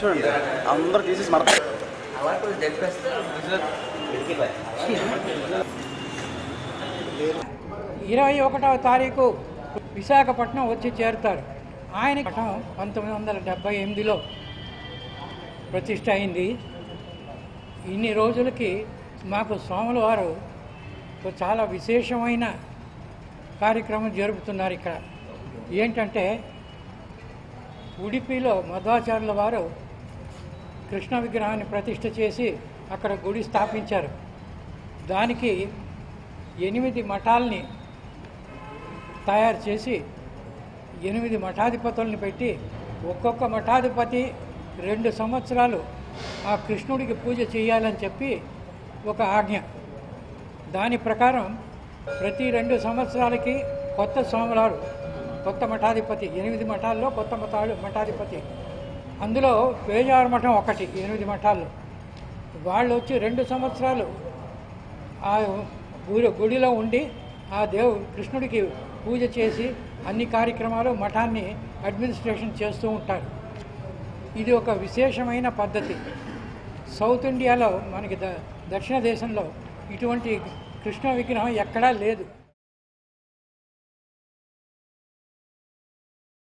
చూడండి. అందరు తీసేసి మరత ఇరవై ఒకటవ తారీఖు విశాఖపట్నం వచ్చి చేరుతారు. ఆయన పంతొమ్మిది వందల డెబ్బై ఎనిమిదిలో ప్రతిష్ట అయింది. ఇన్ని రోజులకి మాకు స్వాముల వారు చాలా విశేషమైన కార్యక్రమం జరుపుతున్నారు ఇక్కడ. ఏంటంటే ఉడిపిలో మధ్వాచార్యుల వారు కృష్ణ విగ్రహాన్ని ప్రతిష్ఠ చేసి అక్కడ గుడి స్థాపించారు. దానికి ఎనిమిది మఠాల్ని తయారు చేసి ఎనిమిది మఠాధిపతుల్ని పెట్టి ఒక్కొక్క మఠాధిపతి రెండు సంవత్సరాలు ఆ కృష్ణుడికి పూజ చేయాలని చెప్పి ఒక ఆజ్ఞ. దాని ప్రకారం ప్రతి రెండు సంవత్సరాలకి కొత్త సోమవారు కొత్త మఠాధిపతి ఎనిమిది మఠాల్లో కొత్త మఠాలు మఠాధిపతి అందులో పేజారు మఠం ఒకటి ఎనిమిది మఠాల్లో వాళ్ళు వచ్చి రెండు సంవత్సరాలు ఆ గుడి గుడిలో ఉండి ఆ దేవు కృష్ణుడికి పూజ చేసి అన్ని కార్యక్రమాలు మఠాన్ని అడ్మినిస్ట్రేషన్ చేస్తూ ఉంటారు. ఇది ఒక విశేషమైన పద్ధతి. సౌత్ ఇండియాలో మనకి ద దక్షిణ దేశంలో ఇటువంటి కృష్ణ విగ్రహం ఎక్కడా లేదు.